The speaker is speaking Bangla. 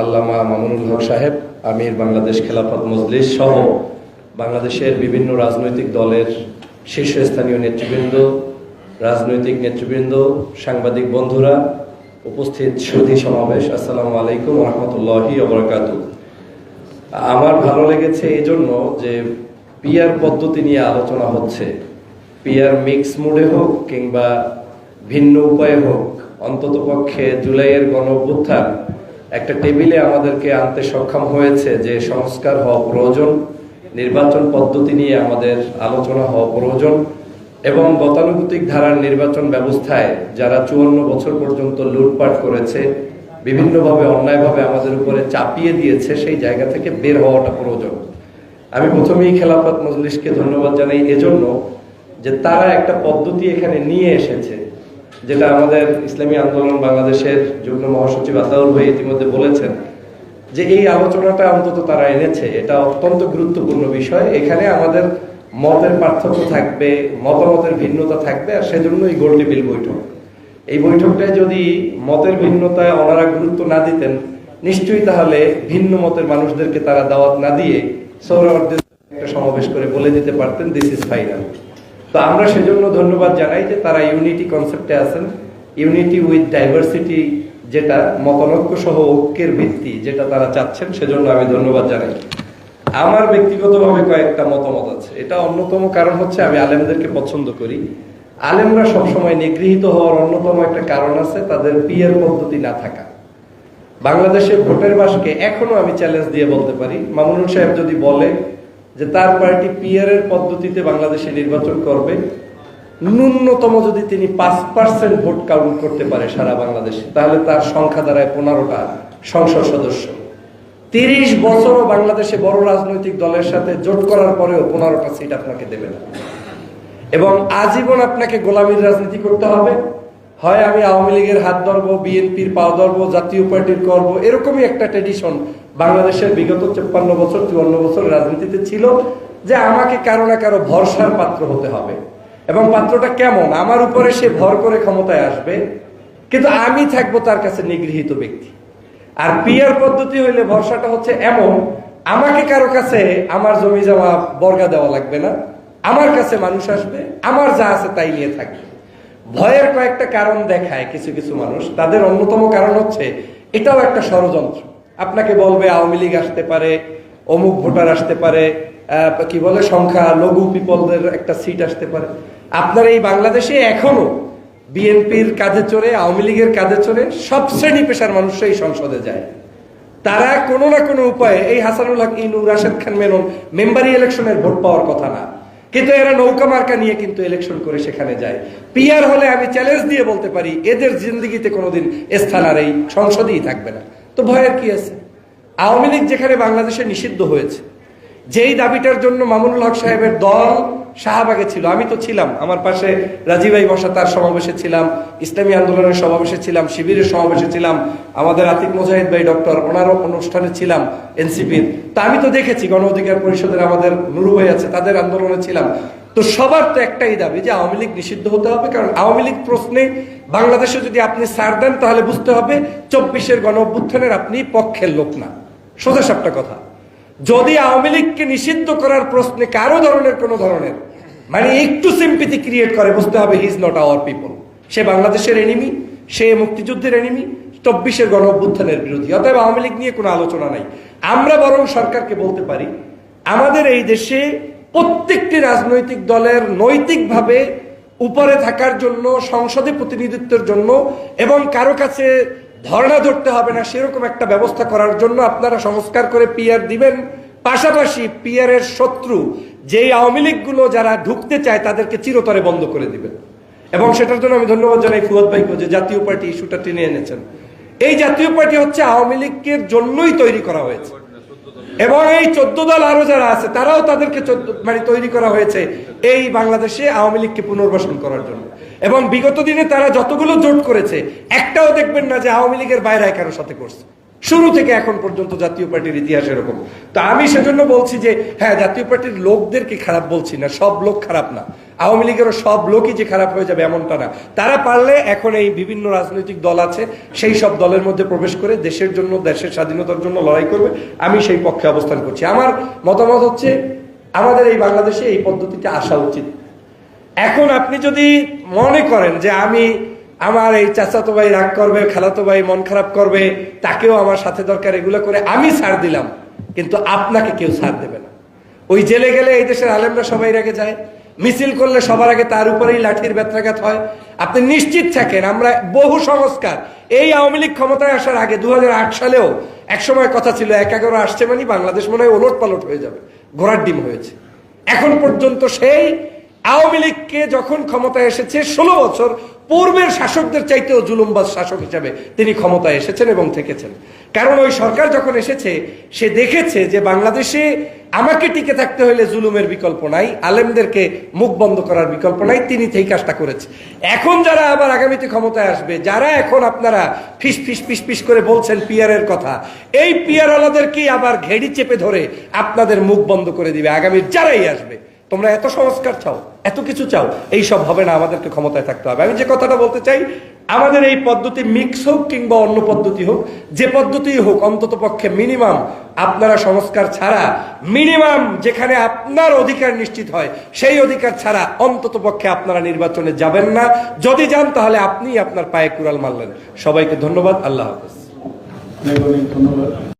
আল্লামা মামুনুল হক সাহেব, আমির বাংলাদেশ খেলাফত মজলিস সহ বাংলাদেশের বিভিন্ন রাজনৈতিক দলের শীর্ষস্থানীয় নেতৃবৃন্দ, রাজনৈতিক নেতৃবৃন্দ, সাংবাদিক বন্ধুরা উপস্থিত সুধী সমাবেশ। আসসালামু আলাইকুম রহমতুল্লাহি অবরাকাতু আমার ভালো লেগেছে এই জন্য যে পিয়ার পদ্ধতি নিয়ে আলোচনা হচ্ছে। পিয়ার মিক্স মুডে হোক কিংবা ভিন্ন উপায়ে হোক অন্তত পক্ষে জুলাইয়ের গণ একটা টেবিলে আমাদেরকে আনতে সক্ষম হয়েছে যে সংস্কার হওয়া প্রয়োজন, নির্বাচন পদ্ধতি নিয়ে আমাদের আলোচনা হওয়া প্রয়োজন এবং গতানুগতিক ধারার নির্বাচন ব্যবস্থায় যারা চুয়ান্ন বছর পর্যন্ত লুটপাট করেছে, বিভিন্নভাবে, অন্যায়ভাবে আমাদের উপরে চাপিয়ে দিয়েছে, সেই জায়গা থেকে বের হওয়াটা প্রয়োজন। আমি প্রথমেই খেলাফত মজলিসকে ধন্যবাদ জানাই এজন্য যে তারা একটা পদ্ধতি এখানে নিয়ে এসেছে। যেটা আমাদের ইসলামী আন্দোলন বাংলাদেশের যুগ্ম মহাসচিব আতাউল ভাই ইতিমধ্যে বলেছেন যে এই আলোচনাটা অন্তত তারা এনেছে। এটা অত্যন্ত গুরুত্বপূর্ণ বিষয়। এখানে আমাদের মতের পার্থক্য থাকবে, মতামতের ভিন্নতা থাকবে, আর সেজন্য এই গোল টেবিল বৈঠক। এই বৈঠকটায় যদি মতের ভিন্নতায় ওনারা গুরুত্ব না দিতেন, নিশ্চয়ই তাহলে ভিন্ন মতের মানুষদেরকে তারা দাওয়াত না দিয়ে সৌরভদের একটা সমাবেশ করে বলে দিতে পারতেন দিস ইজ ফাইনাল তো আমরা সেজন্য ধন্যবাদ জানাই যে তারা ইউনিটি কনসেপ্টে আছেন। ইউনিটি উইথ ডাইভার্সিটি যেটা, মতানৈক্য সহ ঐক্যের ভিত্তি যেটা তারা চাচ্ছেন, সেজন্য আমি ধন্যবাদ জানাই। আমার ব্যক্তিগতভাবে কয়েকটা মতামত আছে। এটা অন্যতম কারণ হচ্ছে আমি আলেমদেরকে পছন্দ করি। আলেমরা সবসময় নিগৃহীত হওয়ার অন্যতম একটা কারণ আছে, তাদের পিয়ার পদ্ধতি না থাকা। বাংলাদেশে ভোটের বাসকে এখনও আমি চ্যালেঞ্জ দিয়ে বলতে পারি। মামুনুল সাহেব যদি বলে যে তার পার্টি পিয়ারের পদ্ধতিতে বাংলাদেশে নির্বাচন করবে। ন্যূনতম যদি তিনি পাঁচ পার্সেন্ট ভোট কাউন্ট করতে পারে সারা বাংলাদেশে, তাহলে তার সংখ্যা দাঁড়ায় পনেরোটা সংসদ সদস্য। তিরিশ বছরও বাংলাদেশে বড় রাজনৈতিক দলের সাথে জোট করার পরেও পনেরোটা সিট আপনাকে দেবে না। এবং আজীবন আপনাকে গোলামীর রাজনীতি করতে হবে। হয় আমি আওয়ামী লীগের হাত ধরবো, বিএনপির পা ধরবো, জাতীয় পার্টির করব, এরকমই একটা ট্রেডিশন বাংলাদেশের বিগত চুপ্পান্ন বছর, চুয়ান্ন বছর রাজনীতিতে ছিল যে আমাকে কারও না কারও ভরসার পাত্র হতে হবে। এবং পাত্রটা কেমন? আমার উপরে সে ভর করে ক্ষমতায় আসবে, কিন্তু আমি থাকব তার কাছে নিগৃহীত ব্যক্তি। আর পিয়ার পদ্ধতি হইলে ভরসাটা হচ্ছে এমন, আমাকে কারও কাছে আমার জমি জমা বর্গা দেওয়া লাগবে না, আমার কাছে মানুষ আসবে, আমার যা আছে তাই নিয়ে থাকবে। ভয়ের কয়েকটা কারণ দেখায় কিছু কিছু মানুষ। তাদের অন্যতম কারণ হচ্ছে, এটাও একটা ষড়যন্ত্র। আপনাকে বলবে আওয়ামী লীগ আসতে পারে, অমুক ভোটার আসতে পারে কি বলে, সংখ্যা লঘু পিপলদের একটা সিট আসতে পারে। আপনার এই বাংলাদেশে এখনও বিএনপির কাজে চড়ে, আওয়ামী লীগের কাজে চড়ে সব শ্রেণি পেশার মানুষ এই সংসদে যায়। তারা কোনো না কোনো উপায়ে, এই হাসানুল হক ইনু রাশেদ খান মেনন, মেম্বারি ইলেকশনের ভোট পাওয়ার কথা না। কিন্তু এরা নৌকা মার্কা নিয়ে কিন্তু ইলেকশন করে সেখানে যায়। পিয়ার হলে আমি চ্যালেঞ্জ দিয়ে বলতে পারি, এদের জিন্দগিতে কোনোদিন স্থান আর এই সংসদেই থাকবে না। তো ভয়ের কি আছে? আওয়ামী লীগ যেখানে বাংলাদেশে নিষিদ্ধ হয়েছে, যেই দাবিটার জন্য মামুনুল হক সাহেবের দল শাহবাগে ছিল, আমি তো ছিলাম। আমার পাশে রাজীবাই বসা, তার সমাবেশে ছিলাম, ইসলামী আন্দোলনের সমাবেশে ছিলাম, শিবিরের সমাবেশে ছিলাম, আমাদের আতিক মুজাহিদ ভাই, ডক্টর, ওনারও অনুষ্ঠানে ছিলাম এনসিপির। তা আমি তো দেখেছি, গণ অধিকার পরিষদের আমাদের নুরু ভাই আছে, তাদের আন্দোলনে ছিলাম। তো সবার তো একটাই দাবি যে আওয়ামী লীগ নিষিদ্ধ হতে হবে, কারণ আওয়ামী লীগ প্রশ্নে বাংলাদেশে যদি আপনি সার দেন, তাহলে বুঝতে হবে চব্বিশের গণ অভ্যুত্থানের আপনি পক্ষের লোক না। সোজা সাপটা কথা। যদি আওয়ামী লীগকে নিষিদ্ধ করার প্রশ্নে কারও ধরনের কোনো ধরনের মানে একটু সিম্পিতি ক্রিয়েট করে, বুঝতে হবে হিজ নট আওয়ার পিপল সে বাংলাদেশের এনিমি সে মুক্তিযুদ্ধের এনিমি চব্বিশের গণ অভ্যুত্থানের বিরোধী। অতএব আওয়ামী লীগ নিয়ে কোনো আলোচনা নাই। আমরা বরং সরকারকে বলতে পারি, আমাদের এই দেশে প্রত্যেকটি রাজনৈতিক দলের নৈতিকভাবে উপরে থাকার জন্য, সংসদে প্রতিনিধিত্বের জন্য এবং কারও কাছে ধর্ণা ধরতে হবে না, সেরকম একটা ব্যবস্থা করার জন্য আপনারা সংস্কার করে পিআর দিবেন। পাশাপাশি পিআরের শত্রু, যেই আওয়ামী লীগগুলো যারা ঢুকতে চায়, তাদেরকে চিরতরে বন্ধ করে দিবেন। এবং সেটার জন্য আমি ধন্যবাদ জানাই ফুয়াদ ভাইকে যে জাতীয় পার্টি ইস্যুটা টেনে এনেছেন। এই জাতীয় পার্টি হচ্ছে আওয়ামী লীগের জন্যই তৈরি করা হয়েছে। এবং এই চোদ্দ দল আরও যারা আছে, তারাও তাদেরকে মানে তৈরি করা হয়েছে এই বাংলাদেশে আওয়ামী লীগকে পুনর্বাসন করার জন্য। এবং বিগত দিনে তারা যতগুলো জোট করেছে, একটাও দেখবেন না যে আওয়ামী লীগের বাইরে কারোর সাথে করছে। শুরু থেকে এখন পর্যন্ত জাতীয় পার্টির ইতিহাস এরকম। তো আমি সেজন্য বলছি যে হ্যাঁ জাতীয় পার্টির লোকদেরকে খারাপ বলছি না, সব লোক খারাপ না। আওয়ামী লীগেরও সব লোকই যে খারাপ হয়ে যাবে এমনটা না। তারা পারলে এখন এই বিভিন্ন রাজনৈতিক দল আছে, সেই সব দলের মধ্যে প্রবেশ করে দেশের জন্য, দেশের স্বাধীনতার জন্য লড়াই করবে। আমি সেই পক্ষে অবস্থান করছি। আমার মতামত হচ্ছে, আমাদের এই বাংলাদেশে এই পদ্ধতিটা আসা উচিত। এখন আপনি যদি মনে করেন যে আমি আমার এই চাচাতো ভাই রাগ করবে, খালাতো ভাই মন খারাপ করবে, তাকেও আমার সাথে দরকার, এগুলো করে আমি ছাড় দিলাম, কিন্তু আপনাকে কেউ ছাড় দেবে না। ওই জেলে গেলে এই দেশের আলেমরা সবাই রেগে যায়। মিছিল করলে সবার আগে তার উপরেই লাঠির ব্যত্রাঘাত হয়। আপনি নিশ্চিত থাকেন, আমরা বহু সংস্কার। এই আওয়ামী লীগ ক্ষমতায় আসার আগে দু হাজার আট সালেও একসময় কথা ছিল, এক এগারো আসছে মানে বাংলাদেশ মনে হয় ওলট পালট হয়ে যাবে, ঘোড়ার ডিম হয়েছে। এখন পর্যন্ত সেই আওয়ামী লীগকে যখন ক্ষমতায় এসেছে, ষোলো বছর পূর্বের শাসকদের চাইতেও জুলুমবাজ শাসক হিসাবে তিনি ক্ষমতায় এসেছেন এবং থেকেছেন। কারণ ওই সরকার যখন এসেছে, সে দেখেছে যে বাংলাদেশে আমাকে টিকে থাকতে হলে জুলুমের বিকল্প নাই, আলেমদেরকে মুখ বন্ধ করার বিকল্প নাই, তিনি সেই কাজটা করেছে। এখন যারা আবার আগামীতে ক্ষমতায় আসবে, যারা এখন আপনারা ফিস ফিস ফিস ফিস করে বলছেন পিয়ারের কথা, এই পিয়ারওয়ালাদেরকেই আবার ঘেড়ি চেপে ধরে আপনাদের মুখ বন্ধ করে দিবে, আগামী যারাই আসবে। তোমরা এত সংস্কার চাও, এত কিছু চাও এই সব হবে না, আমাদেরকে ক্ষমতায় থাকতে হবে। আমি যে কথাটা বলতে চাই, আমাদের এই পদ্ধতি মিক্স হোক কিংবা অন্য পদ্ধতি হোক, যে পদ্ধতি হোক, অন্তত পক্ষে মিনিমাম আপনারা সংস্কার ছাড়া, মিনিমাম যেখানে আপনার অধিকার নিশ্চিত হয়, সেই অধিকার ছাড়া অন্তত পক্ষে আপনারা নির্বাচনে যাবেন না। যদি যান, তাহলে আপনি আপনার পায়ে কুড়াল মারলেন। সবাইকে ধন্যবাদ, আল্লাহ হাফেজ। ধন্যবাদ।